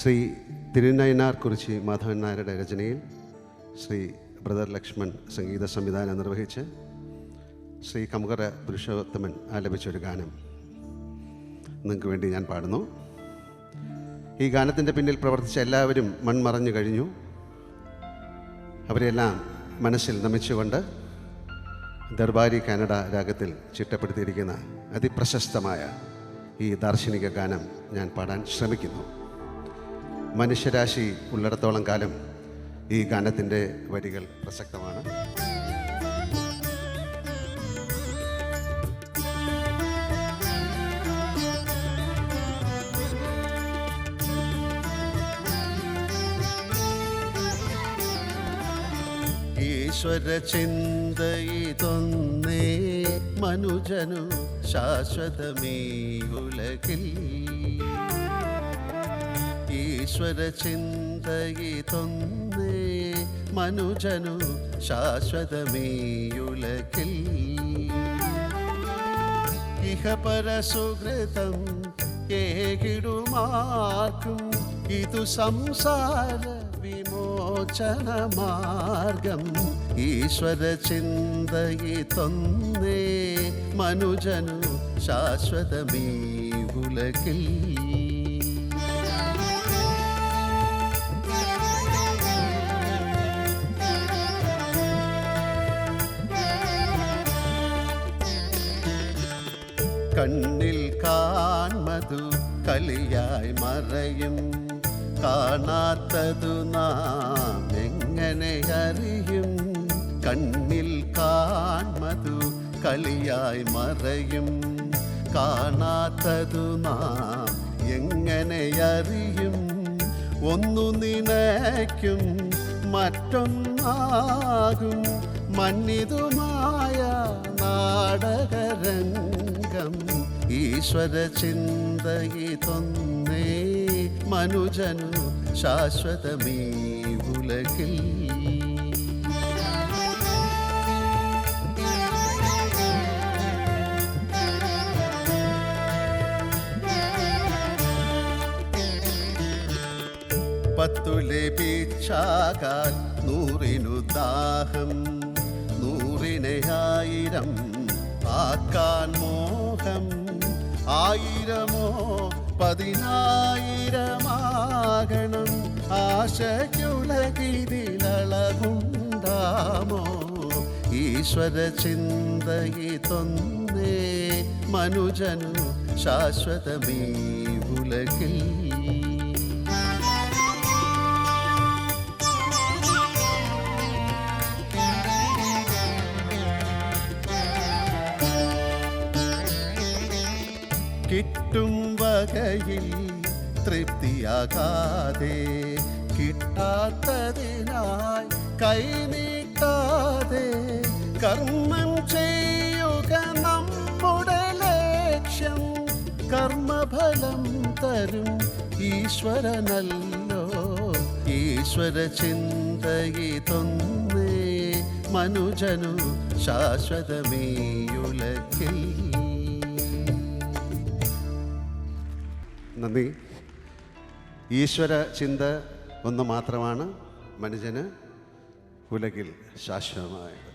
ശ്രീ തിരുനയനാർ കുറിച്ചി മാധവൻ നായരുടെ രചനയിൽ ശ്രീ ബ്രദർ ലക്ഷ്മൺ സംഗീത സംവിധാനം നിർവഹിച്ച് ശ്രീ കമുകര പുരുഷോത്തമൻ ആലപിച്ച ഒരു ഗാനം നിങ്ങൾക്ക് വേണ്ടി ഞാൻ പാടുന്നു. ഈ ഗാനത്തിന്റെ പിന്നിൽ പ്രവർത്തിച്ച എല്ലാവരും മൺമറഞ്ഞു കഴിഞ്ഞു. അവരെല്ലാം മനസ്സിൽ നമിച്ചുകൊണ്ട് ദർബാരി കാനഡ രാഗത്തിൽ ചിട്ടപ്പെടുത്തിയിരിക്കുന്ന അതിപ്രശസ്തമായ ഈ ദാർശനിക ഗാനം ഞാൻ പാടാൻ ശ്രമിക്കുന്നു. മനുഷ്യരാശി ഉള്ളിടത്തോളം കാലം ഈ ഗാനത്തിന്റെ വരികൾ പ്രസക്തമാണ്. ഈശ്വര ചിന്തയിതൊന്നേ മനുജനു ശാശ്വതമേ ഉലകിൽ. ഈശ്വര ചിന്തയിതൊന്നേ മനുജനു ശാശ്വതമീ ഉലകിൽ ഇഹപര സുഹൃതം ഏകിടുമാർക്കും ഇതു സംസാര വിമോചന മാർഗം ഈശ്വര ചിന്തയിതൊന്നേ മനുജനു ശാശ്വതമീ ഉലകിൽ കണ്ണിൽ കാൺമതു കലിയായി മറയും. കാണാത്തതു നാം എങ്ങനെ അറിയും? കണ്ണിൽ കാൺമതു കളിയായി മറയും. കാണാത്തതു നാം എങ്ങനെ അറിയും? ഒന്നു നിനയ്ക്കും മറ്റൊന്നാകും. മന്നിതുമായ നാടകരംഗം. ഈശ്വര ചിന്തയിതൊന്നേ മനുജനു ശാശ്വതമീ ഉലകിൽ പത്തു ലഭിച്ചാകാൻ നൂറിനു ദാഹം. നൂറിനെ ആയിരം ആക്കാൻ മോഹം ആയിരമോ പതിനായിരമാകണം. ആശയ്ക്കുലകിതിലളകുണ്ടാമോ ഈശ്വര ചിന്തയിതൊന്നേ മനുജനു ശാശ്വതമീ ഉലകിൽ. കിട്ടും വകയിൽ തൃപ്തിയാകാതെ കിട്ടാത്തതിനായി കൈനീട്ടാതെ കർമ്മം ചെയ്യുക നമ്മുടെ ലക്ഷ്യം. കർമ്മഫലം തരും ഈശ്വരനല്ലോ. ഈശ്വര ചിന്തയിതൊന്നേ മനുജനു ശാശ്വതമേയുലക്കിൽ. നന്ദി. ഈശ്വര ചിന്ത ഒന്ന് മാത്രമാണ് മനുഷ്യന് ഉലകിൽ ശാശ്വതമായത്